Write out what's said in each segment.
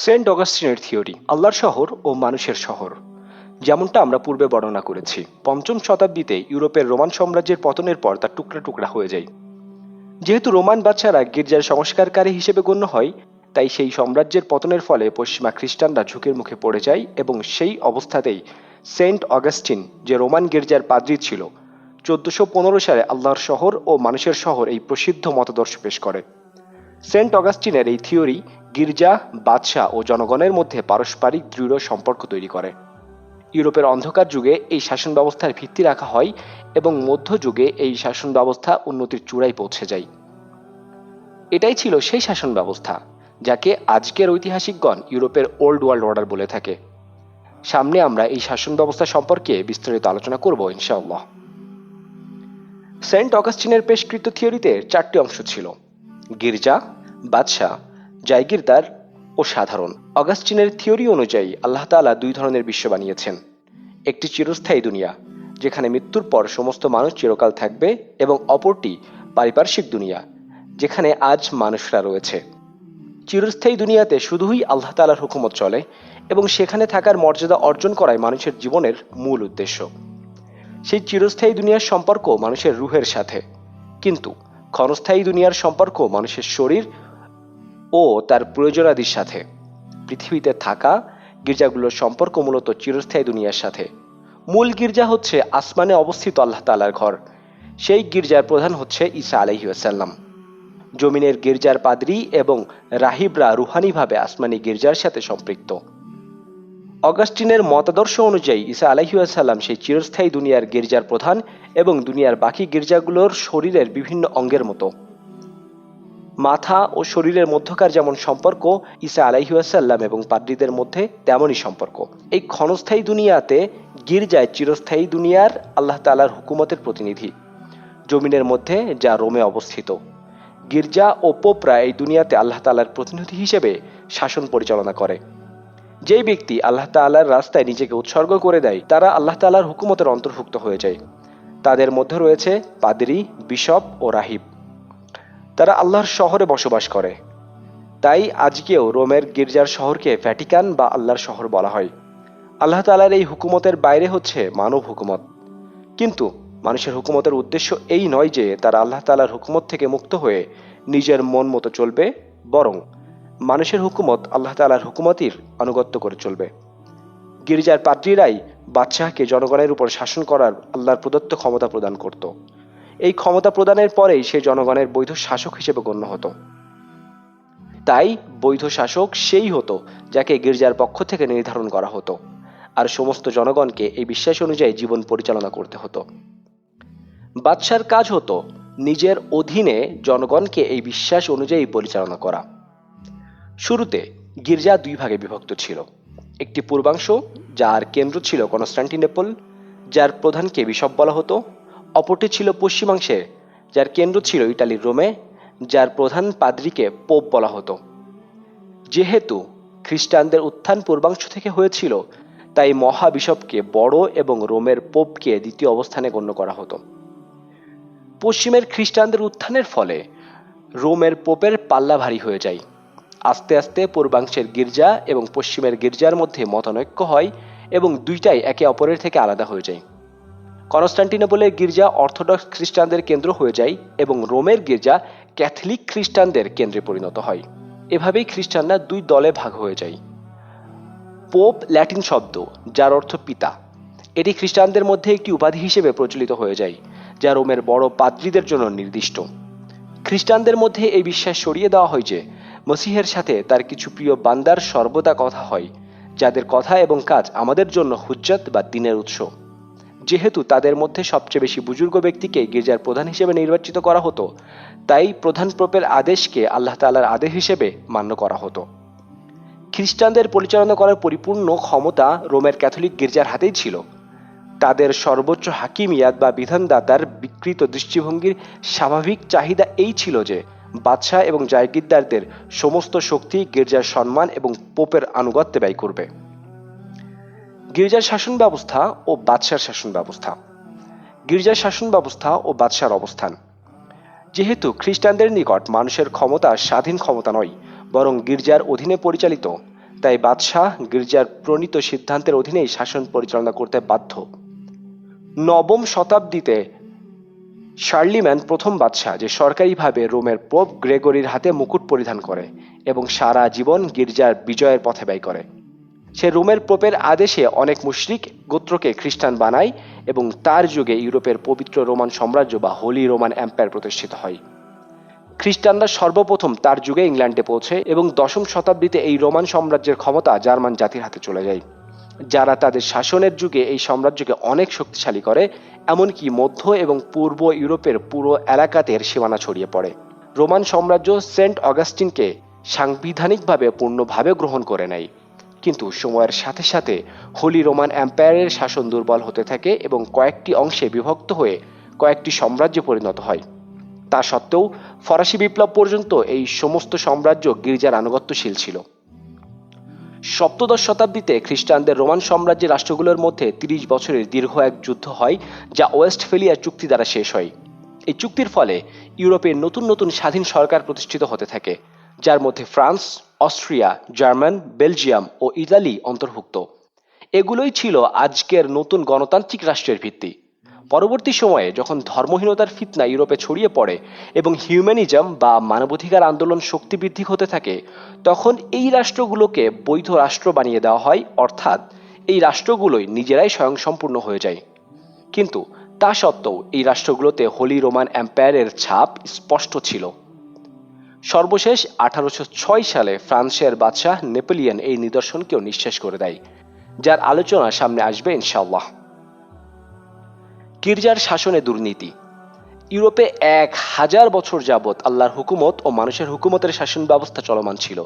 Saint অগাস্টিনের theory, আল্লাহর শহর ও মানুষের শহর, যেমনটা আমরা পূর্বে বর্ণনা করেছি। পঞ্চম শতাব্দীতে ইউরোপের রোমান সাম্রাজ্যের পতনের পর তা টুকরা টুকরা হয়ে যায়। যেহেতু রোমান বাচ্চারা গির্জার সংস্কারকারী হিসেবে গণ্য হয়, তাই সেই সাম্রাজ্যের পতনের ফলে পশ্চিমা খ্রিস্টানরা ঝুঁকির মুখে পড়ে যায় এবং সেই অবস্থাতেই সেন্ট অগাস্টিন, যে রোমান গির্জার পাদ্রী ছিল, চোদ্দশো সালে আল্লাহর শহর ও মানুষের শহর এই প্রসিদ্ধ মতাদর্শ পেশ করে। সেন্ট অগাস্টিনের এই থিওরি গির্জা, বাদশাহ ও জনগণের মধ্যে পারস্পরিক দৃঢ় সম্পর্ক তৈরি করে। ইউরোপের অন্ধকার যুগে এই শাসন ব্যবস্থার ভিত্তি রাখা হয় এবং মধ্যযুগে এই শাসন ব্যবস্থা উন্নতির চূড়ায় পৌঁছে যায়। এটাই ছিল সেই শাসন ব্যবস্থা যাকে আজকের ঐতিহাসিকগণ ইউরোপের ওল্ড ওয়ার্ল্ড অর্ডার বলে থাকে। সামনে আমরা এই শাসন ব্যবস্থা সম্পর্কে বিস্তারিত আলোচনা করব, ইনশাআল্লাহ। সেন্ট অগাস্টিনের পেশকৃত থিওরিতে চারটি অংশ ছিল। গির্জা, বাদশাহ, জায়গিরদার ও সাধারণ। অগাস্টিনের থিওরি অনুযায়ী আল্লাহ তাআলা দুই ধরনের বিশ্ব বানিয়েছেন। একটি চিরস্থায়ী দুনিয়া, যেখানে মৃত্যুর পর সমস্ত মানুষ চিরকাল থাকবে এবং অপরটি পারিপার্শ্বিক দুনিয়া, যেখানে আজ মানুষরা রয়েছে। চিরস্থায়ী দুনিয়াতে শুধুই আল্লাহ তাআলার হুকুমত চলে এবং সেখানে থাকার মর্যাদা অর্জন করাই মানুষের জীবনের মূল উদ্দেশ্য। সেই চিরস্থায়ী দুনিয়ার সম্পর্ক মানুষের রুহের সাথে। কিন্তু ক্ষণস্থায়ী দুনিয়ার সম্পর্ক মানুষের শরীর ও তার প্রয়োজনাদির সাথে। পৃথিবীতে থাকা গির্জাগুলোর সম্পর্ক মূলত চিরস্থায়ী দুনিয়ার সাথে। মূল গির্জা হচ্ছে আসমানে অবস্থিত আল্লাহ তালার ঘর। সেই গির্জার প্রধান হচ্ছে ঈসা আলহিউসাল্লাম জমিনের গির্জার পাদ্রী এবং রাহিবরা রুহানিভাবে আসমানি গির্জার সাথে সম্পৃক্ত। অগাস্টিনের মতাদর্শ অনুযায়ী ঈসা আলাইসাল্লাম সেই চিরস্থায়ী দুনিয়ার গির্জার প্রধান এবং দুনিয়ার বাকি গির্জাগুলোর শরীরের বিভিন্ন অঙ্গের মতো। মাথা ও শরীরের মধ্যকার যেমন সম্পর্ক, ঈসা আলাইসাল্লাম এবং পাদ্রীদের মধ্যে তেমনই সম্পর্ক। এই ক্ষণস্থায়ী দুনিয়াতে গির্জায় চিরস্থায়ী দুনিয়ার আল্লাহ তালার হুকুমতের প্রতিনিধি। জমিনের মধ্যে যা রোমে অবস্থিত। গির্জা ও পোপরা এই দুনিয়াতে আল্লাহ তালার প্রতিনিধি হিসেবে শাসন পরিচালনা করে। যেই ব্যক্তি আল্লাহ তাল্লাহর রাস্তায় নিজেকে উৎসর্গ করে দেয়, তারা আল্লাহ তাল্লাহর হুকুমতের অন্তর্ভুক্ত হয়ে যায়। তাদের মধ্যে রয়েছে পাদরি, বিশপ ও রাহিব। তারা আল্লাহর শহরে বসবাস করে। তাই আজকেও রোমের গির্জার শহরকে ভ্যাটিকান বা আল্লাহর শহর বলা হয়। আল্লাহ তালার এই হুকুমতের বাইরে হচ্ছে মানব হুকুমত। কিন্তু মানুষের হুকুমতের উদ্দেশ্য এই নয় যে তারা আল্লাহ তালার হুকুমত থেকে মুক্ত হয়ে নিজের মন মতো চলবে, বরং মানুষের হুকুমত আল্লাহ তালার হুকুমতির আনুগত্য করে চলবে। গির্জার পাদ্রীরাই বাদশাহকে জনগণের উপর শাসন করার আল্লাহর প্রদত্ত ক্ষমতা প্রদান করত। এই ক্ষমতা প্রদানের পরেই সে জনগণের বৈধ শাসক হিসেবে গণ্য হতো। তাই বৈধ শাসক সেই হতো যাকে গির্জার পক্ষ থেকে নির্ধারণ করা হতো আর সমস্ত জনগণকে এই বিশ্বাস অনুযায়ী জীবন পরিচালনা করতে হতো। বাদশার কাজ হতো নিজের অধীনে জনগণকে এই বিশ্বাস অনুযায়ী পরিচালনা করা। শুরুতে গির্জা দুই ভাগে বিভক্ত ছিল। একটি পূর্বাংশ, যার কেন্দ্র ছিল কনস্টান্টিনেপল, যার প্রধানকে বিশপ বলা হতো। অপরটি ছিল পশ্চিমাংশে, যার কেন্দ্র ছিল ইটালির রোমে, যার প্রধান পাদ্রিকে পোপ বলা হতো। যেহেতু খ্রিস্টানদের উত্থান পূর্বাংশ থেকে হয়েছিল, তাই মহাবিশপকে বড় এবং রোমের পোপকে দ্বিতীয় অবস্থানে গণ্য করা হতো। পশ্চিমের খ্রিস্টানদের উত্থানের ফলে রোমের পোপের পাল্লা ভারী হয়ে যায়। আস্তে আস্তে পূর্বাংশের গির্জা এবং পশ্চিমের গির্জার মধ্যে মতানৈক্য হয় এবং দুইটাই একে অপরের থেকে আলাদা হয়ে যায়। কনস্টান্টিনোপলের গির্জা অর্থোডক্স খ্রিস্টানদের কেন্দ্র হয়ে যায় এবং রোমের গির্জা ক্যাথলিক খ্রিস্টানদের কেন্দ্রে পরিণত হয়। এভাবেই খ্রিস্টানরা দুই দলে ভাগ হয়ে যায়। পোপ ল্যাটিন শব্দ, যার অর্থ পিতা, এটি খ্রিস্টানদের মধ্যে একটি উপাধি হিসেবে প্রচলিত হয়ে যায়, যা রোমের বড় পাদ্রীদের জন্য নির্দিষ্ট। খ্রিস্টানদের মধ্যে এই বিশ্বাস সরিয়ে দেওয়া হয় যে মসিহের সাথে তার কিছু প্রিয় বান্দার সর্বদা কথা হয়, যাদের কথা এবং কাজ আমাদের জন্য হুজ্জত বা দিনের উৎস। যেহেতু তাদের মধ্যে সবচেয়ে বেশি বুজুর্গ ব্যক্তিকে গির্জার প্রধান হিসেবে নির্বাচিত করা হতো, তাই প্রধান প্রপের আদেশকে আল্লাহ তালার আদেশ হিসেবে মান্য করা হতো। খ্রিস্টানদের পরিচালনা করার পরিপূর্ণ ক্ষমতা রোমের ক্যাথলিক গির্জার হাতেই ছিল। তাদের সর্বোচ্চ হাকিমিয়াত বা বিধানদাতার বিকৃত দৃষ্টিভঙ্গির স্বাভাবিক চাহিদা এই ছিল যে বাদশাহ এবং জায়গিরদারদের সমস্ত শক্তি গির্জার সম্মান এবং পোপের আনুগত্যে ব্যয় করবে। গির্জার শাসন ব্যবস্থা ও বাদশার শাসন ব্যবস্থা। গির্জার শাসন ব্যবস্থা ও বাদশার অবস্থান। যেহেতু খ্রিস্টানদের নিকট মানুষের ক্ষমতা স্বাধীন ক্ষমতা নয়, বরং গির্জার অধীনে পরিচালিত, তাই বাদশাহ গির্জার প্রণীত সিদ্ধান্তের অধীনেই শাসন পরিচালনা করতে বাধ্য। নবম শতাব্দীতে শার্লিম্যান প্রথম বাদশাহ যে সরকারিভাবে রোমের পোপ গ্রেগরির হাতে মুকুট পরিধান করে এবং সারা জীবন গির্জার বিজয়ের পথে ব্যয় করে। সে রোমের পোপের আদেশে অনেক মুশরিক গোত্রকে খ্রিস্টান বানায় এবং তার যুগে ইউরোপের পবিত্র রোমান সাম্রাজ্য বা হোলি রোমান এম্পায়ার প্রতিষ্ঠিত হয়। খ্রিস্টানরা সর্বপ্রথম তার যুগে ইংল্যান্ডে পৌঁছে এবং দশম শতাব্দীতে এই রোমান সাম্রাজ্যের ক্ষমতা জার্মান জাতির হাতে চলে যায়, যারা তাদের শাসনের যুগে এই সাম্রাজ্যকে অনেক শক্তিশালী করে এমনকি মধ্য এবং পূর্ব ইউরোপের পুরো এলাকাতের সীমানা ছড়িয়ে পড়ে। রোমান সাম্রাজ্য সেন্ট অগাস্টিনকে সাংবিধানিকভাবে পূর্ণভাবে গ্রহণ করে নেয়। কিন্তু সময়ের সাথে সাথে হোলি রোমান এম্পায়ারের শাসন দুর্বল হতে থাকে এবং কয়েকটি অংশে বিভক্ত হয়ে কয়েকটি সাম্রাজ্যে পরিণত হয়। তা সত্ত্বেও ফরাসি বিপ্লব পর্যন্ত এই সমস্ত সাম্রাজ্য গির্জার আনুগত্যশীল ছিল। সপ্তদশ শতাব্দীতে খ্রিস্টানদের রোমান সাম্রাজ্যের রাষ্ট্রগুলোর মধ্যে তিরিশ বছরের দীর্ঘ এক যুদ্ধ হয়, যা ওয়েস্টফেলিয়া চুক্তি দ্বারা শেষ হয়। এই চুক্তির ফলে ইউরোপে নতুন নতুন স্বাধীন সরকার প্রতিষ্ঠিত হতে থাকে, যার মধ্যে ফ্রান্স, অস্ট্রিয়া, জার্মান, বেলজিয়াম ও ইতালি অন্তর্ভুক্ত। এগুলোই ছিল আজকের নতুন গণতান্ত্রিক রাষ্ট্রের ভিত্তি। পরবর্তী সময়ে যখন ধর্মহীনতার ফিতনা ইউরোপে ছড়িয়ে পড়ে এবং হিউম্যানিজম বা মানবাধিকার আন্দোলন শক্তি বৃদ্ধি হতে থাকে, তখন এই রাষ্ট্রগুলোকে বৈধ রাষ্ট্র বানিয়ে দেওয়া হয়, অর্থাৎ এই রাষ্ট্রগুলোই নিজেরাই স্বয়ংসম্পূর্ণ হয়ে যায়। কিন্তু তা সত্ত্বেও এই রাষ্ট্রগুলোতে হোলি রোমান এম্পায়ারের ছাপ স্পষ্ট ছিল। সর্বশেষ আঠারোশো ছয় সালে ফ্রান্সের বাদশাহ নেপোলিয়ন এই নিদর্শনকেও নিঃশেষ করে দেয়, যার আলোচনা সামনে আসবে ইনশাল্লাহ গির্জার শাসনে দুর্নীতি। ইউরোপে এক হাজার বছর যাবৎ আল্লাহর হুকুমত ও মানুষের হুকুমতের শাসন ব্যবস্থা চলমান ছিল।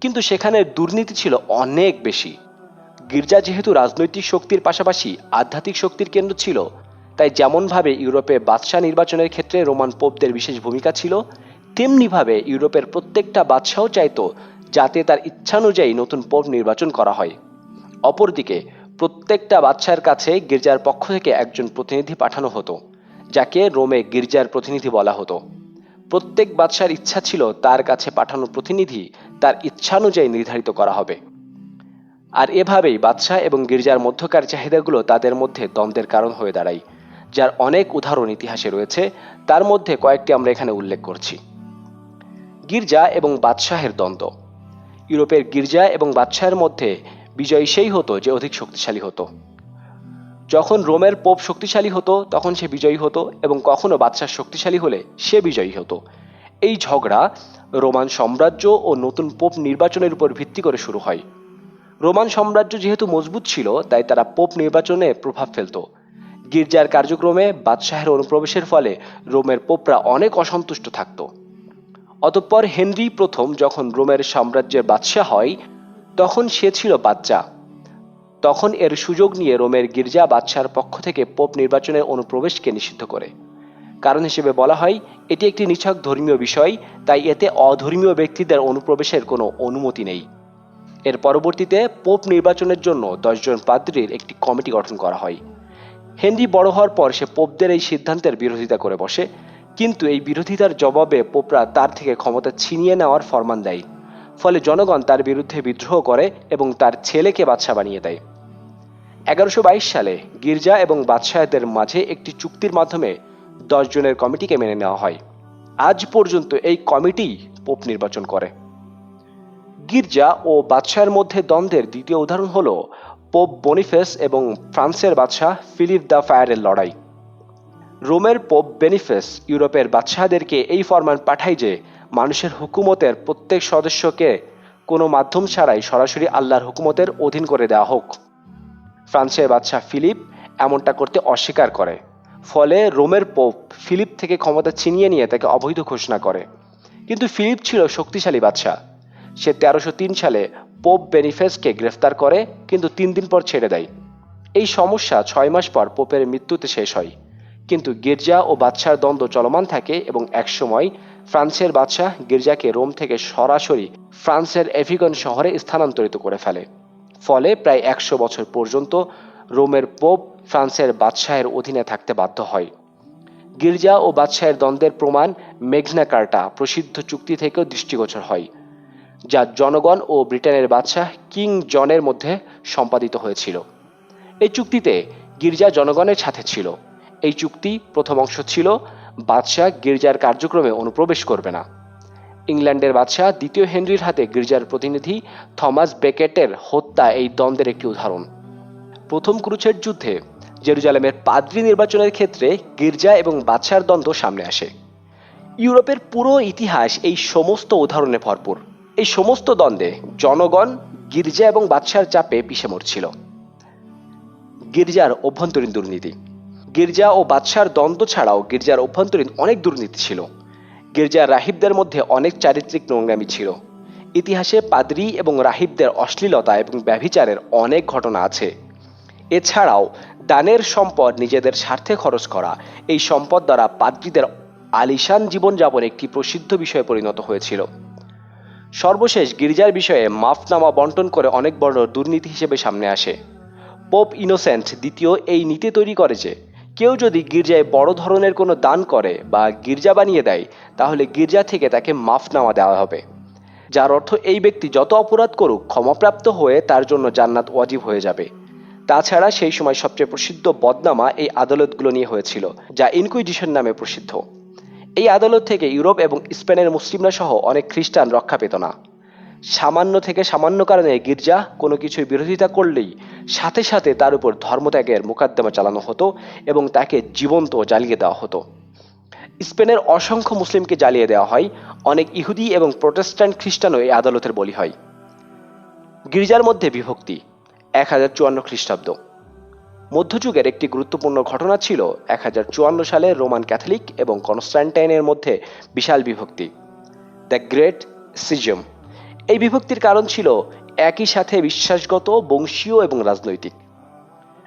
কিন্তু সেখানে দুর্নীতি ছিল অনেক বেশি। গির্জা যেহেতু রাজনৈতিক শক্তির পাশাপাশি আধ্যাত্মিক শক্তির কেন্দ্র ছিল, তাই যেমনভাবে ইউরোপে বাদশাহ নির্বাচনের ক্ষেত্রে রোমান পোপদের বিশেষ ভূমিকা ছিল, তেমনিভাবে ইউরোপের প্রত্যেকটা বাদশাহ চাইতো যাতে তার ইচ্ছানুযায়ী নতুন পোপ নির্বাচন করা হয়। অপরদিকে প্রত্যেকটা বাদশার কাছে গির্জার পক্ষ থেকে একজন প্রতিনিধি পাঠানো হতো, যাকে রোমে গির্জার প্রতিনিধি বলা হতো। প্রত্যেক বাদশার ইচ্ছা ছিল তার কাছে পাঠানো প্রতিনিধি তার ইচ্ছানুযায়ী নির্ধারিত করা হবে। আর এভাবেই বাদশাহ এবং গির্জার মধ্যকার চাহিদাগুলো তাদের মধ্যে দ্বন্দ্বের কারণ হয়ে দাঁড়ায়, যার অনেক উদাহরণ ইতিহাসে রয়েছে, তার মধ্যে কয়েকটি আমরা এখানে উল্লেখ করছি। গির্জা এবং বাদশাহের দ্বন্দ্ব। ইউরোপের গির্জা এবং বাদশাহের মধ্যে বিজয়ী সেই হতো যে অধিক শক্তিশালী হতো। যখন রোমের পোপ শক্তিশালী হতো, তখন সে বিজয়ী হতো এবং কখনো বাদশাহ শক্তিশালী হলে সে বিজয়ী হতো। এই ঝগড়া রোমান সাম্রাজ্য ও নতুন পোপ নির্বাচনের উপর ভিত্তি করে শুরু হয়। রোমান সাম্রাজ্য যেহেতু মজবুত ছিল, তাই তারা পোপ নির্বাচনে প্রভাব ফেলত। গির্জার কার্যক্রমে বাদশাহের অনুপ্রবেশের ফলে রোমের পোপরা অনেক অসন্তুষ্ট থাকত। অতঃপর হেনরি প্রথম যখন রোমের সাম্রাজ্যের বাদশাহ হয় তখন সে ছিল বাচ্চা তখন এর সুযোগ নিয়ে রোমের গির্জা বাদশার পক্ষ থেকে পোপ নির্বাচনের অনুপ্রবেশকে নিষিদ্ধ করে। কারণ হিসেবে বলা হয়, এটি একটি নিছক ধর্মীয় বিষয়, তাই এতে অধর্মীয় ব্যক্তিদের অনুপ্রবেশের কোনো অনুমতি নেই। এর পরবর্তীতে পোপ নির্বাচনের জন্য দশজন পাদ্রির একটি কমিটি গঠন করা হয়। হেনরি বড় হওয়ার পর সে পোপদের এই সিদ্ধান্তের বিরোধিতা করে বসে, কিন্তু এই বিরোধিতার জবাবে পোপরা তার থেকে ক্ষমতা ছিনিয়ে নেওয়ার ফরমান দেয়। ফলে জনগণ তার বিরুদ্ধে বিদ্রোহ করে এবং তার ছেলেকে বাদশাহ বানিয়ে দেয়। এগারোশো সালে গির্জা এবং বাদশাহদের মাঝে একটি চুক্তির মাধ্যমে জনের কমিটিকে মেনে নেওয়া হয়। আজ পর্যন্ত এই কমিটি পোপ নির্বাচন করে। গির্জা ও বাদশাহের মধ্যে দ্বন্দ্বের দ্বিতীয় উদাহরণ হল পোপ বনিফেস এবং ফ্রান্সের বাদশাহ ফিলিপ দ্য ফায়ারের লড়াই। রোমের পোপ বেনিফেস ইউরোপের বাদশাহদেরকে এই ফরমান পাঠায় যে মানুষের হুকুমতের প্রত্যেক সদস্যকে কোনো মাধ্যম ছাড়াই সরাসরি আল্লাহর হুকুমতের অধীন করে দেওয়া হোক। ফ্রান্সের বাদশাহ ফিলিপ এমনটা করতে অস্বীকার করে। ফলে রোমের পোপ ফিলিপ থেকে ক্ষমতা ছিনিয়ে নিয়ে তাকে অবৈধ ঘোষণা করে। কিন্তু ফিলিপ ছিল শক্তিশালী বাদশাহ। সে তেরোশো তিন সালে পোপ বেনিফেসকে গ্রেফতার করে, কিন্তু তিন দিন পর ছেড়ে দেয়। এই সমস্যা ছয় মাস পর পোপের মৃত্যুতে শেষ হয়। কিন্তু গির্জা ও বাদশার দ্বন্দ্ব চলমান থাকে এবং একসময় ফ্রান্সের বাদশাহ গির্জাকে রোম থেকে সরাসরি ফ্রান্সের এভিগন শহরে স্থানান্তরিত করে ফেলে। ফলে প্রায় একশো বছর পর্যন্ত রোমের পোপ ফ্রান্সের বাদশাহের অধীনে থাকতে বাধ্য হয়। গির্জা ও বাদশাহের দ্বন্দ্বের প্রমাণ মেঘনা কার্টা প্রসিদ্ধ চুক্তি থেকেও দৃষ্টিগোচর হয়, যা জনগণ ও ব্রিটেনের বাদশাহ কিং জনের মধ্যে সম্পাদিত হয়েছিল। এই চুক্তিতে গির্জা জনগণের সাথে ছিল। এই চুক্তি প্রথম অংশ ছিল বাদশাহ গির্জার কার্যক্রমে অনুপ্রবেশ করবে না। ইংল্যান্ডের বাদশাহ দ্বিতীয় হেনরির হাতে গির্জার প্রতিনিধি থমাস বেকেটের হত্যা এই দ্বন্দ্বের একটি উদাহরণ। প্রথম ক্রুছের যুদ্ধে জেরুজালেমের পাদ্রী নির্বাচনের ক্ষেত্রে গির্জা এবং বাদশার দ্বন্দ্ব সামনে আসে। ইউরোপের পুরো ইতিহাস এই সমস্ত উদাহরণে ভরপুর। এই সমস্ত দ্বন্দ্বে জনগণ, গির্জা এবং বাদশার চাপে পিষে মরছিল। গির্জার অভ্যন্তরীণ দুর্নীতি। গির্জা ও বাদশার দ্বন্দ্ব ছাড়াও গির্জার অভ্যন্তরীণ অনেক দুর্নীতি ছিল। গির্জার রাহিবদের মধ্যে অনেক চারিত্রিক নোংরামি ছিল। ইতিহাসে পাদ্রী এবং রাহিবদের অশ্লীলতা এবং ব্যভিচারের অনেক ঘটনা আছে। এছাড়াও দানের সম্পদ নিজেদের স্বার্থে খরচ করা, এই সম্পদ দ্বারা পাদ্রীদের আলিশান জীবনযাপন একটি প্রসিদ্ধ বিষয়ে পরিণত হয়েছিল। সর্বশেষ গির্জার বিষয়ে মাফনামা বন্টন করে অনেক বড় দুর্নীতি হিসেবে সামনে আসে। পোপ ইনোসেন্ট দ্বিতীয় এই নীতি তৈরি করে যে কেউ যদি গির্জায় বড় ধরনের কোনো দান করে বা গির্জা বানিয়ে দেয়, তাহলে গির্জা থেকে তাকে মাফনামা দেওয়া হবে। যার অর্থ এই ব্যক্তি যত অপরাধ করুক, ক্ষমাপ্রাপ্ত হয়ে তার জন্য জান্নাত ওয়াজিব হয়ে যাবে। তাছাড়া সেই সময় সবচেয়ে প্রসিদ্ধ বদনামা এই আদালতগুলো নিয়ে হয়েছিল, যা ইনকুইজিশন নামে প্রসিদ্ধ। এই আদালত থেকে ইউরোপ এবং স্পেনের মুসলিমরা সহ অনেক খ্রিস্টান রক্ষা পেত না। সামান্য থেকে সামান্য কারণে গির্জা কোনো কিছুর বিরোধিতা করলেই সাথে সাথে তার উপর ধর্মত্যাগের মোকদ্দমা চালানো হতো এবং তাকে জীবন্ত জ্বালিয়ে দেওয়া হতো। স্পেনের অসংখ্য মুসলিমকে জ্বালিয়ে দেওয়া হয়। অনেক ইহুদি এবং প্রোটেস্ট্যান্ট খ্রিস্টানও এই আদালতের বলি হয়। গির্জার মধ্যে বিভক্তি, এক হাজার চুয়ান্ন খ্রিস্টাব্দ। মধ্যযুগের একটি গুরুত্বপূর্ণ ঘটনা ছিল এক হাজার চুয়ান্ন সালে রোমান ক্যাথলিক এবং কনস্ট্যান্টাইনের মধ্যে বিশাল বিভক্তি, দ্য গ্রেট সিজম এই বিভক্তির কারণ ছিল একই সাথে বিশ্বাসগত, বংশীয় এবং রাজনৈতিক।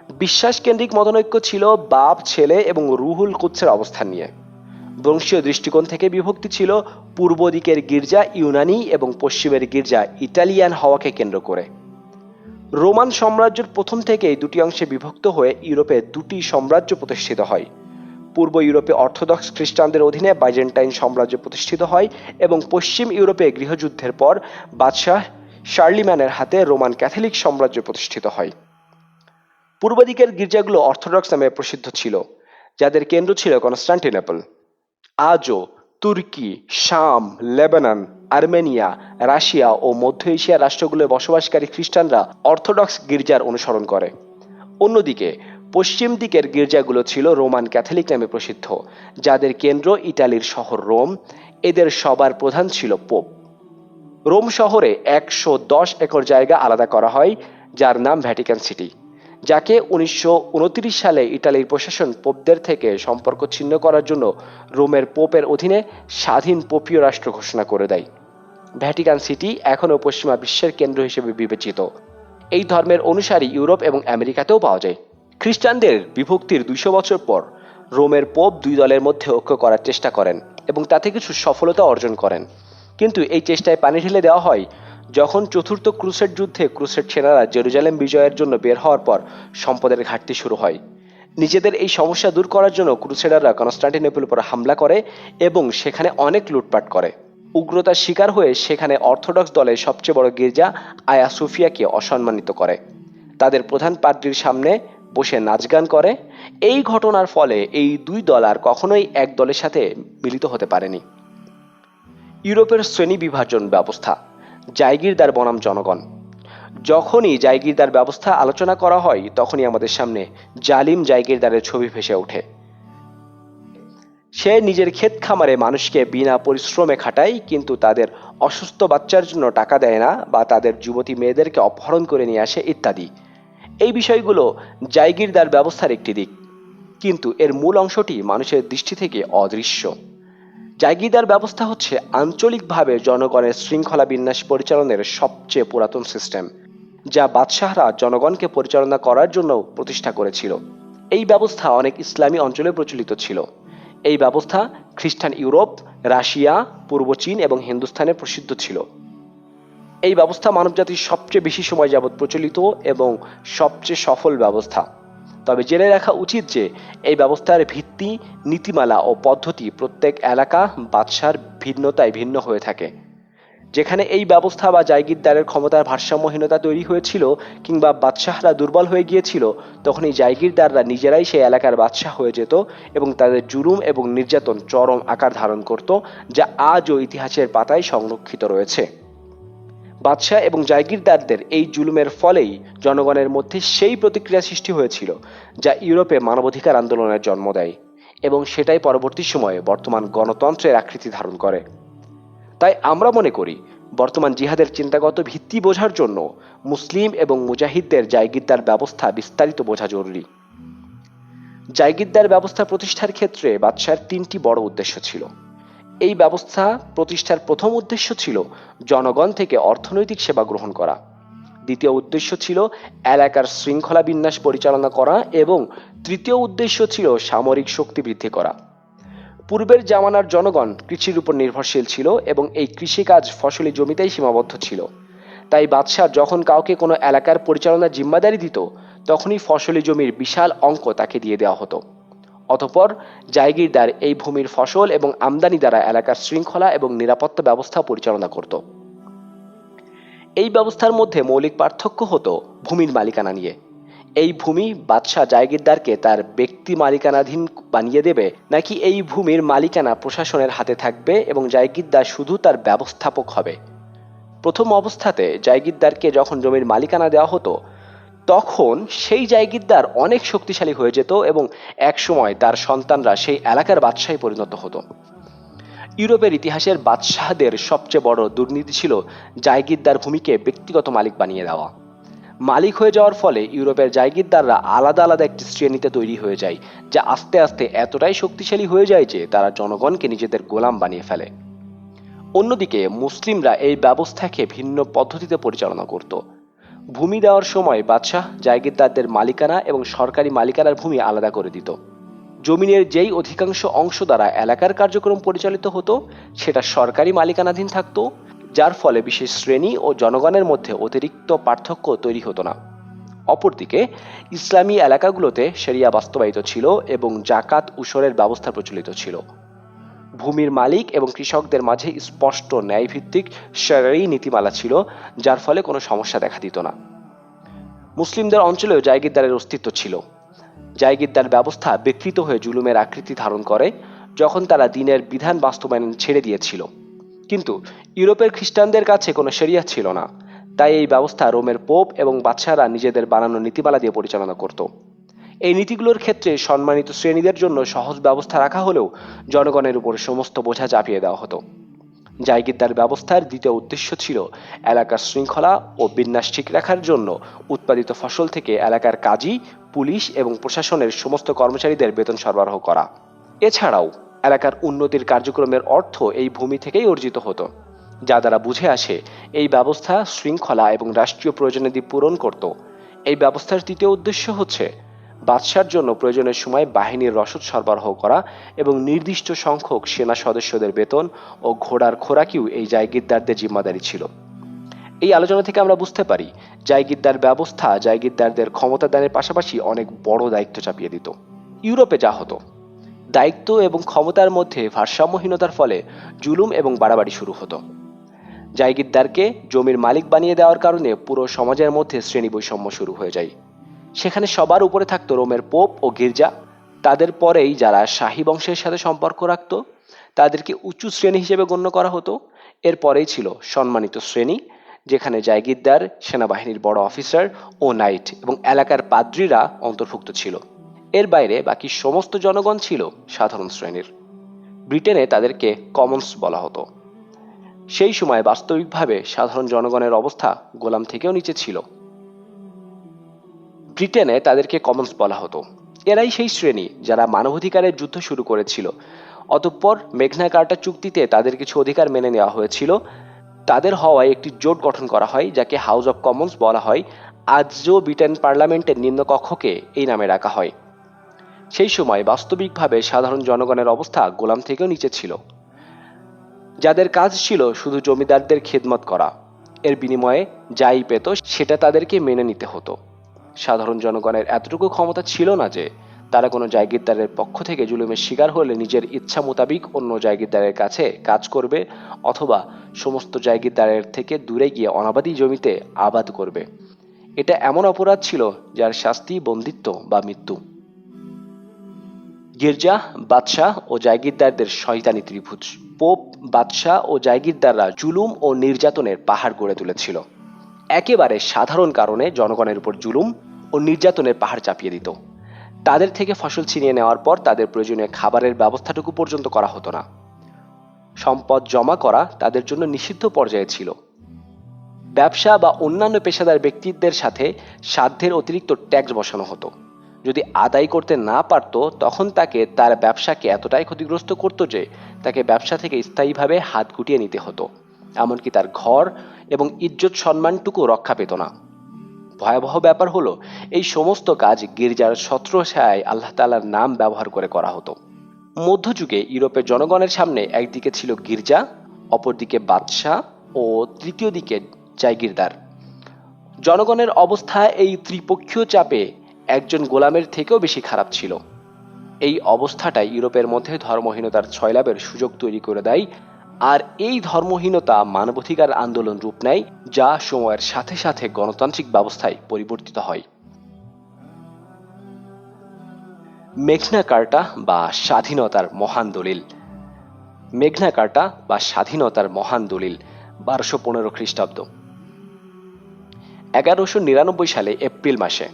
বিশ্বাস কেন্দ্রিক মতনৈক্য ছিল বাপ, ছেলে এবং রুহুল কুৎসের অবস্থান নিয়ে। বংশীয় দৃষ্টিকোণ থেকে বিভক্তি ছিল পূর্ব দিকের গির্জা ইউনানি এবং পশ্চিমের গির্জা ইটালিয়ান হওয়াকে কেন্দ্র করে। রোমান সাম্রাজ্যের প্রথম থেকেই দুটি অংশে বিভক্ত হয়ে ইউরোপে দুটি সাম্রাজ্য প্রতিষ্ঠিত হয়। পূর্ব ইউরোপে অর্থোডক্স খ্রিস্টানদের অধীনে বাইজেন্টাইন সাম্রাজ্য প্রতিষ্ঠিত হয় এবং পশ্চিম ইউরোপে গৃহযুদ্ধের পর বাদশাহ শার্লিম্যানের হাতে রোমান ক্যাথলিক সাম্রাজ্য প্রতিষ্ঠিত হয়। পূর্ব দিকের গির্জাগুলো অর্থোডক্স নামে প্রসিদ্ধ ছিল, যাদের কেন্দ্র ছিল কনস্টান্টিনেপল। আজও তুর্কি, শাম, লেবানন, আর্মেনিয়া, রাশিয়া ও মধ্য এশিয়ার রাষ্ট্রগুলোয় বসবাসকারী খ্রিস্টানরা অর্থোডক্স গির্জার অনুসরণ করে। অন্যদিকে পশ্চিম দিকের গির্জাগুলো ছিল রোমান ক্যাথলিক নামে প্রসিদ্ধ, যাদের কেন্দ্র ইটালির শহর রোম, এদের সবার প্রধান ছিল পোপ। রোম শহরে একশো দশ একর জায়গা আলাদা করা হয়, যার নাম ভ্যাটিকান সিটি, যাকে উনিশশো উনত্রিশ সালে ইটালির প্রশাসন পোপদের থেকে সম্পর্ক ছিন্ন করার জন্য রোমের পোপের অধীনে স্বাধীন পোপীয় রাষ্ট্র ঘোষণা করে দেয়। ভ্যাটিকান সিটি এখনও পশ্চিমা বিশ্বের কেন্দ্র হিসেবে বিবেচিত। এই ধর্মের অনুসারী ইউরোপ এবং আমেরিকাতেও পাওয়া যায়। খ্রিস্টানদের বিভক্তির দুইশো বছর পর রোমের পোপ দুই দলের মধ্যে ঐক্য করার চেষ্টা করেন এবং তাতে কিছু সফলতা অর্জন করেন। কিন্তু এই চেষ্টায় পানি ঢেলে দেওয়া হয় যখন চতুর্থ ক্রুসেড যুদ্ধে ক্রুসেড সেনারা জেরুজালেম বিজয়ের জন্য বের হওয়ার পর সম্পদের ঘাটতি শুরু হয়। নিজেদের এই সমস্যা দূর করার জন্য ক্রুসেডাররা কনস্টান্টিনোপল উপর হামলা করে এবং সেখানে অনেক লুটপাট করে। উগ্রতার শিকার হয়ে সেখানে অর্থোডক্স দলের সবচেয়ে বড় গির্জা আয়া সুফিয়াকে অসম্মানিত করে। তাদের প্রধান পাদ্রির সামনে বসে নাচ গান করে, এই ঘটনার ফলে এই দুই দল আর কখনোই এক দলের সাথে মিলিত হতে পারেনি। ইউরোপের শ্রেণি বিভাজন ব্যবস্থা জায়গিরদার বনাম জনগণ। যখনই জায়গিরদার ব্যবস্থা আলোচনা করা হয়, তখনই আমাদের সামনে জালিম জায়গিরদারের ছবি ভেসে ওঠে। সে নিজের ক্ষেত খামারে মানুষকে বিনা পরিশ্রমে খাটায়, কিন্তু তাদের অসুস্থ বাচ্চার জন্য টাকা দেয় না বা তাদের যুবতী মেয়েদেরকে অপহরণ করে নিয়ে আসে ইত্যাদি। এই বিষয়গুলো জায়গিরদার ব্যবস্থার একটি দিক। কিন্তু এর মূল অংশটি মানুষের দৃষ্টি থেকে অদৃশ্য। জায়গিদার ব্যবস্থা হচ্ছে আঞ্চলিকভাবে জনগণের শৃঙ্খলা বিন্যাস পরিচালনের সবচেয়ে পুরাতন সিস্টেম, যা বাদশাহরা জনগণকে পরিচালনা করার জন্য প্রতিষ্ঠা করেছিল। এই ব্যবস্থা অনেক ইসলামী অঞ্চলে প্রচলিত ছিল। এই ব্যবস্থা খ্রিস্টান ইউরোপ, রাশিয়া, পূর্ব চীন এবং হিন্দুস্তানে প্রসিদ্ধ ছিল। এই ব্যবস্থা মানবজাতির সবচেয়ে বেশি সময় যাবৎ প্রচলিত এবং সবচেয়ে সফল ব্যবস্থা। তবে জেনে রাখা উচিত যে, এই ব্যবস্থার ভিত্তি, নীতিমালা ও পদ্ধতি প্রত্যেক এলাকা বাদশার ভিন্নতায় ভিন্ন হয়ে থাকে। যেখানে এই ব্যবস্থা বা জায়গিরদারের ক্ষমতার ভারসাম্যহীনতা তৈরি হয়েছিল কিংবা বাদশাহরা দুর্বল হয়ে গিয়েছিল, তখন এই জায়গিরদাররা নিজেরাই সেই এলাকার বাদশাহ হয়ে যেত এবং তাদের জুলুম এবং নির্যাতন চরম আকার ধারণ করত, যা আজও ইতিহাসের পাতায় সংরক্ষিত রয়েছে। বাদশাহ এবং জায়গিরদারদের এই জুলুমের ফলেই জনগণের মধ্যে সেই প্রতিক্রিয়া সৃষ্টি হয়েছিল, যা ইউরোপে মানবাধিকার আন্দোলনের জন্ম দেয় এবং সেটাই পরবর্তী সময়ে বর্তমান গণতন্ত্রের আকৃতি ধারণ করে। তাই আমরা মনে করি, বর্তমান জিহাদের চিন্তাগত ভিত্তি বোঝার জন্য মুসলিম এবং মুজাহিদদের জায়গিরদার ব্যবস্থা বিস্তারিত বোঝা জরুরি। জায়গিরদার ব্যবস্থা প্রতিষ্ঠার ক্ষেত্রে বাদশার তিনটি বড় উদ্দেশ্য ছিল। এই ব্যবস্থা প্রতিষ্ঠার প্রথম উদ্দেশ্য ছিল জনগণ থেকে অর্থনৈতিক সেবা গ্রহণ করা। দ্বিতীয় উদ্দেশ্য ছিল এলাকার শৃঙ্খলা বিন্যাস পরিচালনা করা এবং তৃতীয় উদ্দেশ্য ছিল সামরিক শক্তি বৃদ্ধি করা। পূর্বের জামানার জনগণ কৃষির উপর নির্ভরশীল ছিল এবং এই কৃষিকাজ ফসলি জমিতেই সীমাবদ্ধ ছিল। তাই বাদশাহ যখন কাউকে কোনো এলাকার পরিচালনার জিম্মাদারি দিত, তখনই ফসলি জমির বিশাল অঙ্ক তাকে দিয়ে দেওয়া হতো। অতপর জায়গিরদার এই ভূমির ফসল এবং আমদানি দ্বারা এলাকার শৃঙ্খলা এবং নিরাপত্তা ব্যবস্থা পরিচালনা করত। এই ব্যবস্থার মধ্যে মৌলিক পার্থক্য হতো ভূমির মালিকানা নিয়ে। এই ভূমি বাদশাহ জায়গিরদারকে তার ব্যক্তি মালিকানাধীন বানিয়ে দেবে নাকি এই ভূমির মালিকানা প্রশাসনের হাতে থাকবে এবং জায়গিরদার শুধু তার ব্যবস্থাপক হবে? প্রথম অবস্থাতে জায়গিরদারকে যখন জমির মালিকানা দেওয়া হতো তখন সেই জায়গিরদার অনেক শক্তিশালী হয়ে যেত এবং একসময় তার সন্তানরা সেই এলাকার বাদশাহী পরিণত হতো। ইউরোপের ইতিহাসের বাদশাহদের সবচেয়ে বড় দুর্নীতি ছিল জায়গিরদার ভূমিকে ব্যক্তিগত মালিক বানিয়ে দেওয়া। মালিক হয়ে যাওয়ার ফলে ইউরোপের জায়গিরদাররা আলাদা আলাদা একটি শ্রেণীতে তৈরি হয়ে যায়, যা আস্তে আস্তে এতটাই শক্তিশালী হয়ে যায় যে তারা জনগণকে নিজেদের গোলাম বানিয়ে ফেলে। অন্যদিকে মুসলিমরা এই ব্যবস্থাকে ভিন্ন পদ্ধতিতে পরিচালনা করত। ভূমি দেওয়ার সময় বাদশাহ জায়গিরদারদের মালিকানা এবং সরকারি মালিকানার ভূমি আলাদা করে দিত। জমিনের যেই অধিকাংশ অংশ দ্বারা এলাকার কার্যক্রম পরিচালিত হতো, সেটা সরকারি মালিকানাধীন থাকতো, যার ফলে বিশেষ শ্রেণি ও জনগণের মধ্যে অতিরিক্ত পার্থক্য তৈরি হতো না। অপরদিকে, ইসলামী এলাকাগুলোতে শরিয়া বাস্তবায়িত ছিল এবং জাকাত উসরের ব্যবস্থা প্রচলিত ছিল। ভূমির মালিক এবং কৃষকদের মাঝে স্পষ্ট ন্যায়ভিত্তিক শরী নীতিমালা ছিল, যার ফলে কোনো সমস্যা দেখা দিত না। মুসলিমদের অঞ্চলেও জায়গিরদারের অস্তিত্ব ছিল। জায়গিরদার ব্যবস্থা বিকৃত হয়ে জুলুমের আকৃতি ধারণ করে, যখন তারা দিনের বিধান বাস্তবায়ন ছেড়ে দিয়েছিল। কিন্তু ইউরোপের খ্রিস্টানদের কাছে কোনো শরিয়া ছিল না। তাই এই ব্যবস্থা রোমের পোপ এবং বাদশাহরা নিজেদের বানানো নীতিমালা দিয়ে পরিচালনা করত। এই নীতিগুলোর ক্ষেত্রে সম্মানিত শ্রেণীদের জন্য সহজ ব্যবস্থা রাখা হলেও জনগণের উপর সমস্ত বোঝা চাপিয়ে দেওয়া হতো। জায়গিরদার ব্যবস্থার দ্বিতীয় উদ্দেশ্য ছিল এলাকার শৃঙ্খলা ও বিন্যাস ঠিক রাখার জন্য উৎপাদিত ফসল থেকে এলাকার কাজী, পুলিশ এবং প্রশাসনের সমস্ত কর্মচারীদের বেতন সরবরাহ করা। এছাড়াও এলাকার উন্নতির কার্যক্রমের অর্থ এই ভূমি থেকেই অর্জিত হতো। যা দ্বারা বুঝে আসে এই ব্যবস্থা শৃঙ্খলা এবং রাষ্ট্রীয় প্রয়োজনাদি পূরণ করত। এই ব্যবস্থার তৃতীয় উদ্দেশ্য হচ্ছে বাদশার জন্য প্রয়োজনের সময় বাহিনীর রসদ সরবরাহ করা এবং নির্দিষ্ট সংখ্যক সেনা সদস্যদের বেতন ও ঘোড়ার খোরাকিও এই জায়গিরদারদের জিম্মাদারি ছিল। এই আলোচনা থেকে আমরা বুঝতে পারি, জায়গিরদার ব্যবস্থা জায়গিরদারদের ক্ষমতা দানের পাশাপাশি অনেক বড় দায়িত্ব চাপিয়ে দিত। ইউরোপে যা হতো, দায়িত্ব এবং ক্ষমতার মধ্যে ভারসাম্যহীনতার ফলে জুলুম এবং বাড়াবাড়ি শুরু হতো। জায়গিরদারকে জমির মালিক বানিয়ে দেওয়ার কারণে পুরো সমাজের মধ্যে শ্রেণি বৈষম্য শুরু হয়ে যায়। সেখানে সবার উপরে থাকতো রোমের পোপ ও গির্জা। তাদের পরেই যারা শাহী বংশের সাথে সম্পর্ক রাখত, তাদেরকে উঁচু শ্রেণি হিসেবে গণ্য করা হতো। এর পরেই ছিল সম্মানিত শ্রেণি, যেখানে জায়গিরদার, সেনাবাহিনীর বড় অফিসার ও নাইট এবং এলাকার পাদ্রীরা অন্তর্ভুক্ত ছিল। এর বাইরে বাকি সমস্ত জনগণ ছিল সাধারণ শ্রেণির। ব্রিটেনে তাদেরকে কমন্স বলা হতো। সেই সময় বাস্তবিকভাবে সাধারণ জনগণের অবস্থা গোলাম থেকেও নিচে ছিল। ব্রিটেনে তাদেরকে কমন্স বলা হতো। এরাই সেই শ্রেণি যারা মানবাধিকারের যুদ্ধ শুরু করেছিল। অতঃপর মেঘনা কার্টা চুক্তিতে তাদের কিছু অধিকার মেনে নেওয়া হয়েছিল। তাদের হওয়ায় একটি জোট গঠন করা হয়, যাকে হাউস অব কমন্স বলা হয়। আজও ব্রিটেন পার্লামেন্টের নিম্নকক্ষকে এই নামে রাখা হয়। সেই সময় বাস্তবিকভাবে সাধারণ জনগণের অবস্থা গোলাম থেকেও নিচে ছিল। যাদের কাজ ছিল শুধু জমিদারদের খেদমত করা, এর বিনিময়ে যাই পেত, সেটা তাদেরকে মেনে নিতে হতো। সাধারণ জনগণের এতটুকু ক্ষমতা ছিল না যে তারা কোনো জায়গিরদারের পক্ষ থেকে জুলুমের শিকার হলে নিজের ইচ্ছা মোতাবিক অন্য জায়গিরদারের কাছে কাজ করবে অথবা সমস্ত জায়গিরদারের থেকে দূরে গিয়ে অনাবাদী জমিতে আবাদ করবে। এটা এমন অপরাধ ছিল যার শাস্তি বন্দিত্ব বা মৃত্যু। গির্জা, বাদশাহ ও জায়গিরদারদের শয়তানি ত্রিভুজ। পোপ, বাদশাহ ও জায়গিরদাররা জুলুম ও নির্যাতনের পাহাড় গড়ে তুলেছিল। একেবারে সাধারণ কারণে জনগণের উপর জুলুম ও নির্যাতনের পাহাড় চাপিয়ে দিত। তাদের থেকে ফসল ছিনিয়ে নেওয়ার পর তাদের প্রয়োজনীয় খাবারের ব্যবস্থাটুকু পর্যন্ত করা হতো না। সম্পদ জমা করা তাদের জন্য নিষিদ্ধ পর্যায়ে ছিল। ব্যবসা বা অন্যান্য পেশাদার ব্যক্তিদের সাথে সাধ্যের অতিরিক্ত ট্যাক্স বসানো হতো। যদি আদায় করতে না পারত, তখন তাকে তার ব্যবসাকে এতটাই ক্ষতিগ্রস্ত করতো যে তাকে ব্যবসা থেকে স্থায়ীভাবে হাত গুটিয়ে নিতে হতো। এমনকি তার ঘর এবং ইজ্জত সম্মানটুকু রক্ষা পেত না। ভয়াবহ ব্যাপার হলো, এই সমস্ত কাজ গির্জার ছত্রছায়ায় আল্লাহ তালার নাম ব্যবহার করে করা হতো। মধ্যযুগে ইউরোপের জনগণের সামনে একদিকে ছিল গির্জা, অপরদিকে বাদশাহ ও তৃতীয় দিকে জায়গিরদার জনগণের অবস্থা এই ত্রিপক্ষীয় চাপে একজন গোলামের থেকেও বেশি খারাপ ছিল। এই অবস্থাটাই ইউরোপের মধ্যে ধর্মহীনতার ছয়লাভের সুযোগ তৈরি করে দেয় আর এই ধর্মহীনতা মানবাধিকার আন্দোলন রূপ নেয়, যা সময়ের সাথে সাথে গণতান্ত্রিক ব্যবস্থায় পরিবর্তিত হয়। মেঘনা কার্টা বা স্বাধীনতার মহান দলিল। মেঘনা কার্টা বা স্বাধীনতার মহান দলিল, বারোশো পনেরো খ্রিস্টাব্দ। এগারোশো নিরানব্বই সালে এপ্রিল মাসে,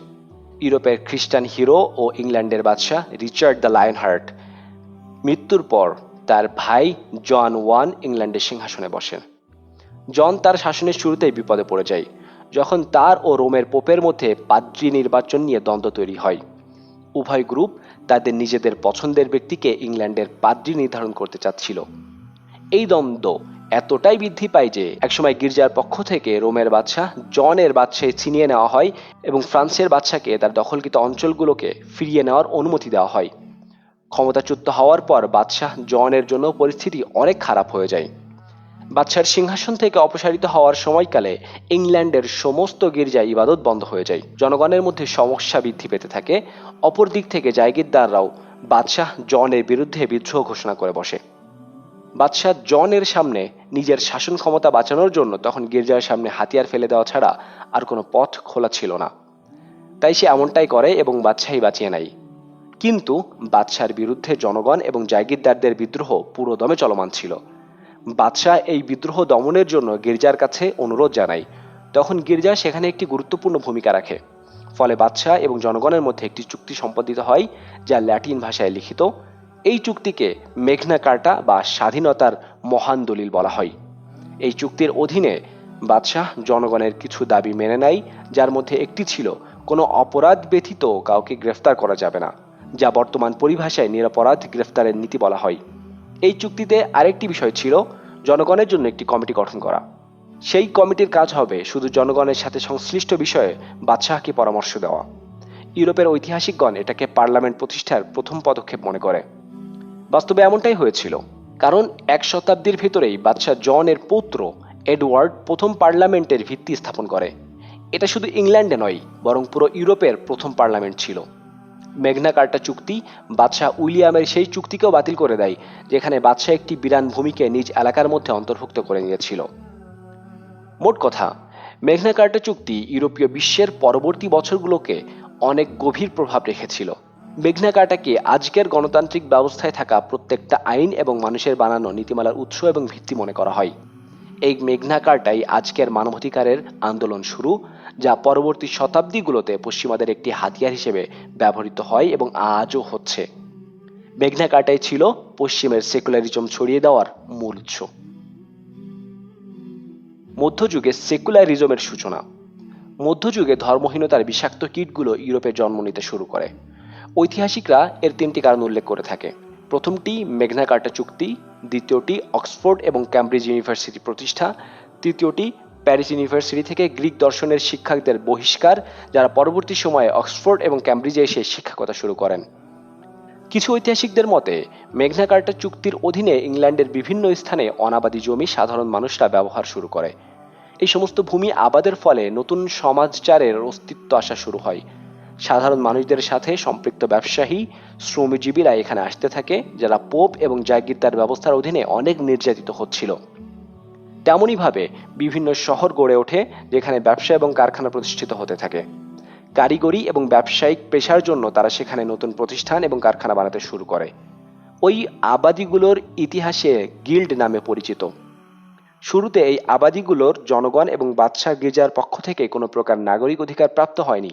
ইউরোপের খ্রিস্টান হিরো ও ইংল্যান্ডের বাদশাহ রিচার্ড দ্য লায়ন হার্ট মৃত্যুর পর তার ভাই জন ওয়ান ইংল্যান্ডের সিংহাসনে বসেন জন তার শাসনের শুরুতেই বিপদে পড়ে যায়, যখন তার ও রোমের পোপের মধ্যে পাদ্রী নির্বাচন নিয়ে দ্বন্দ্ব তৈরি হয়। উভয় গ্রুপ তাদের নিজেদের পছন্দের ব্যক্তিকে ইংল্যান্ডের পাদ্রী নির্ধারণ করতে চাচ্ছিল। এই দ্বন্দ্ব এতটাই বৃদ্ধি পায় যে, একসময় গির্জার পক্ষ থেকে রোমের বাদশাহ জনের বাদশাহ ছিনিয়ে নেওয়া হয় এবং ফ্রান্সের বাদশাকে তার দখলকৃত অঞ্চলগুলোকে ফিরিয়ে নেওয়ার অনুমতি দেওয়া হয়। ক্ষমতাচ্যুত হওয়ার পর বাদশাহ জনের জন্য পরিস্থিতি অনেক খারাপ হয়ে যায়। বাদশার সিংহাসন থেকে অপসারিত হওয়ার সময়কালে ইংল্যান্ডের সমস্ত গির্জা ইবাদত বন্ধ হয়ে যায়। জনগণের মধ্যে সমস্যা বৃদ্ধি পেতে থাকে। অপর দিক থেকে জায়গিরদাররাও বাদশাহ জনের বিরুদ্ধে বিদ্রোহ ঘোষণা করে বসে। বাদশাহ জনের সামনে নিজের শাসন ক্ষমতা বাঁচানোর জন্য তখন গির্জার সামনে হাতিয়ার ফেলে দেওয়া ছাড়া আর কোনো পথ খোলা ছিল না। তাই সে এমনটাই করে এবং বাদশাহী বাঁচিয়ে নেয়। কিন্তু বাদশার বিরুদ্ধে জনগণ এবং জায়গিরদারদের বিদ্রোহ পুরোদমে চলমান ছিল। বাদশাহ এই বিদ্রোহ দমনের জন্য গির্জার কাছে অনুরোধ জানায়। তখন গির্জা সেখানে একটি গুরুত্বপূর্ণ ভূমিকা রাখে। ফলে বাদশাহ এবং জনগণের মধ্যে একটি চুক্তি সম্পাদিত হয়, যা ল্যাটিন ভাষায় লিখিত। এই চুক্তিকে মেঘনা কার্টা বা স্বাধীনতার মহান দলিল বলা হয়। এই চুক্তির অধীনে বাদশাহ জনগণের কিছু দাবি মেনে নেয়, যার মধ্যে একটি ছিল, কোনো অপরাধ ব্যতীত কাউকে গ্রেফতার করা যাবে না। যা বর্তমান পরিভাষায় নিরাপরাধ গ্রেফতারের নীতি বলা হয়। এই চুক্তিতে আরেকটি বিষয় ছিল, জনগণের জন্য একটি কমিটি গঠন করা। সেই কমিটির কাজ হবে শুধু জনগণের সাথে সংশ্লিষ্ট বিষয়ে বাদশাহকে পরামর্শ দেওয়া। ইউরোপের ঐতিহাসিকগণ এটাকে পার্লামেন্ট প্রতিষ্ঠার প্রথম পদক্ষেপ মনে করে। বাস্তবে এমনটাই হয়েছিল, কারণ এক শতাব্দীর ভেতরেই বাদশাহ জনের পুত্র এডওয়ার্ড প্রথম পার্লামেন্টের ভিত্তি স্থাপন করে। এটা শুধু ইংল্যান্ডে নয়, বরং পুরো ইউরোপের প্রথম পার্লামেন্ট ছিল। মেঘনা কার্টা চুক্তি, বাদশাহ উইলিয়ামের সেই চুক্তিকেও বাতিল করে দেয়, যেখানে বাদশাহ একটি বিরান ভূমিকে নিজ এলাকার মধ্যে অন্তর্ভুক্ত করে নিয়েছিল। মোট কথা, মেঘনা কার্টা চুক্তি ইউরোপীয় বিশ্বের পরবর্তী বছরগুলোকে অনেক গভীর প্রভাব রেখেছিল। মেঘনা কার্টাকে আজকের গণতান্ত্রিক ব্যবস্থায় থাকা প্রত্যেকটা আইন এবং মানুষের বানানো নীতিমালার উৎস এবং ভিত্তি মনে করা হয়। এই মেঘনা কার্টাই আজকের মানবাধিকারের আন্দোলন শুরু যা পরবর্তী শতাব্দীগুলোতে পশ্চিমাদের একটি হাতিয়ার হিসেবে ব্যবহৃত হয় এবং আজও হচ্ছে। মেঘনা কার্টাই ছিল পশ্চিমের সেকুলারিজম ছড়িয়ে দেওয়ার মূল উৎস। মধ্যযুগে সেকুলারিজমের সূচনা। মধ্যযুগে ধর্মহীনতার বিষাক্ত কীটগুলো ইউরোপে জন্ম নিতে শুরু করে। ঐতিহাসিকরা এর তিনটি কারণ উল্লেখ করে থাকে। প্রথমটি মেঘনা কার্টা চুক্তি, দ্বিতীয়টি অক্সফোর্ড এবং ক্যামব্রিজ ইউনিভার্সিটি প্রতিষ্ঠা, তৃতীয়টি প্যারিস ইউনিভার্সিটি থেকে গ্রিক দর্শনের শিক্ষকদের বহিষ্কার, যারা পরবর্তী সময়ে অক্সফোর্ড এবং ক্যামব্রিজে এসে শিক্ষকতা শুরু করেন। কিছু ঐতিহাসিকদের মতে, মেঘনা কার্টা চুক্তির অধীনে ইংল্যান্ডের বিভিন্ন স্থানে অনাবাদী জমি সাধারণ মানুষরা ব্যবহার শুরু করে। এই সমস্ত ভূমি আবাদের ফলে নতুন সমাজচারের অস্তিত্ব আসা শুরু হয়। সাধারণ মানুষদের সাথে সম্পৃক্ত ব্যবসায়ী, শ্রমজীবীরা এখানে আসতে থাকে, যারা পোপ এবং জাগিরদার ব্যবস্থার অধীনে অনেক নির্যাতিত হচ্ছিল। তেমনইভাবে বিভিন্ন শহর গড়ে ওঠে যেখানে ব্যবসা এবং কারখানা প্রতিষ্ঠিত হতে থাকে। কারিগরি এবং ব্যবসায়িক পেশার জন্য তারা সেখানে নতুন প্রতিষ্ঠান এবং কারখানা বানাতে শুরু করে। ওই আবাদিগুলোর ইতিহাসে গিল্ড নামে পরিচিত। শুরুতে এই আবাদিগুলোর জনগণ এবং বাদশাহ গির্জার পক্ষ থেকে কোনো প্রকার নাগরিক অধিকার প্রাপ্ত হয়নি।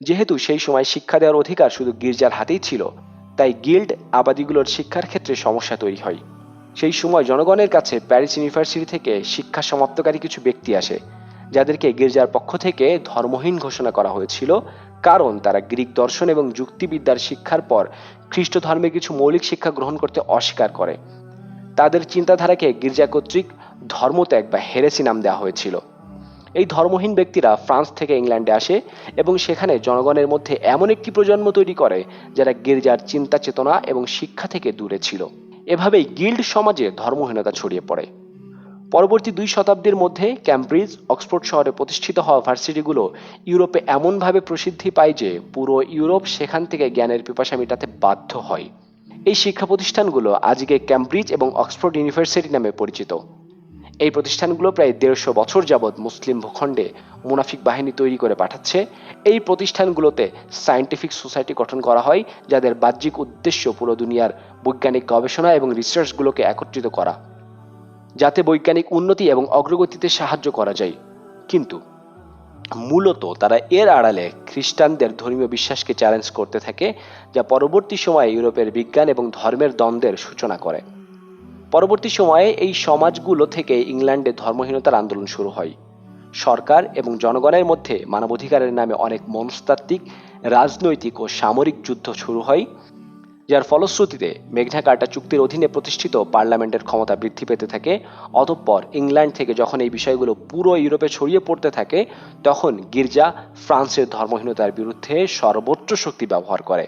যেহেতু সেই সময় শিক্ষা দেওয়ার অধিকার শুধু গির্জার হাতেই ছিল, তাই গিল্ড আবাদিগুলোর শিক্ষার ক্ষেত্রে সমস্যা তৈরি হয়। সেই সময় জনগণের কাছে প্যারিস ইউনিভার্সিটি থেকে শিক্ষা সমাপ্তকারী কিছু ব্যক্তি আসে, যাদেরকে গির্জার পক্ষ থেকে ধর্মহীন ঘোষণা করা হয়েছিল, কারণ তারা গ্রিক দর্শন এবং যুক্তিবিদ্যার শিক্ষার পর খ্রিস্ট ধর্মে কিছু মৌলিক শিক্ষা গ্রহণ করতে অস্বীকার করে। তাদের চিন্তাধারাকে গির্জা কর্তৃক ধর্মত্যাগ বা হেরেসি নাম দেওয়া হয়েছিল। এই ধর্মহীন ব্যক্তিরা ফ্রান্স থেকে ইংল্যান্ডে আসে এবং সেখানে জনগণের মধ্যে এমন একটি প্রজন্ম তৈরি করে, যারা গির্জার চিন্তা চেতনা এবং শিক্ষা থেকে দূরে ছিল। এভাবেই গিল্ড সমাজে ধর্মহীনতা ছড়িয়ে পড়ে। পরবর্তী দুই শতাব্দীর মধ্যে ক্যামব্রিজ, অক্সফোর্ড শহরে প্রতিষ্ঠিত হওয়া ভার্সিটিগুলো ইউরোপে এমনভাবে প্রসিদ্ধি পায় যে পুরো ইউরোপ সেখান থেকে জ্ঞানের পিপাসা মেটাতে বাধ্য হয়। এই শিক্ষা প্রতিষ্ঠানগুলো আজকে ক্যামব্রিজ এবং অক্সফোর্ড ইউনিভার্সিটি নামে পরিচিত। এই প্রতিষ্ঠানগুলো প্রায় দেড়শো বছর যাবৎ মুসলিম ভূখণ্ডে মুনাফিক বাহিনী তৈরি করে পাঠাচ্ছে। এই প্রতিষ্ঠানগুলোতে সায়েন্টিফিক সোসাইটি গঠন করা হয়, যাদের বাহ্যিক উদ্দেশ্য পুরো দুনিয়ার বৈজ্ঞানিক গবেষণা এবং রিসার্চগুলোকে একত্রিত করা, যাতে বৈজ্ঞানিক উন্নতি এবং অগ্রগতিতে সাহায্য করা যায়। কিন্তু মূলত তারা এর আড়ালে খ্রিস্টানদের ধর্মীয় বিশ্বাসকে চ্যালেঞ্জ করতে থাকে, যা পরবর্তী সময়ে ইউরোপের বিজ্ঞান এবং ধর্মের দ্বন্দ্বের সূচনা করে। পরবর্তী সময়ে এই সমাজগুলো থেকে ইংল্যান্ডে ধর্মহীনতার আন্দোলন শুরু হয়। সরকার এবং জনগণের মধ্যে মানবাধিকারের নামে অনেক মনস্তাত্ত্বিক, রাজনৈতিক ও সামরিক যুদ্ধ শুরু হয়, যার ফলশ্রুতিতে মেঘনা কার্টা চুক্তির অধীনে প্রতিষ্ঠিত পার্লামেন্টের ক্ষমতা বৃদ্ধি পেতে থাকে। অতঃপর ইংল্যান্ড থেকে যখন এই বিষয়গুলো পুরো ইউরোপে ছড়িয়ে পড়তে থাকে, তখন গির্জা ফ্রান্সের ধর্মহীনতার বিরুদ্ধে সর্বোচ্চ শক্তি ব্যবহার করে।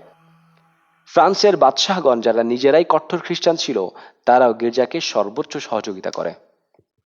ফ্রান্সের বাদশাহগণ যারা নিজেরাই কট্টর খ্রিস্টান ছিল তারাও গির্জাকে সর্বোচ্চ সহযোগিতা করে।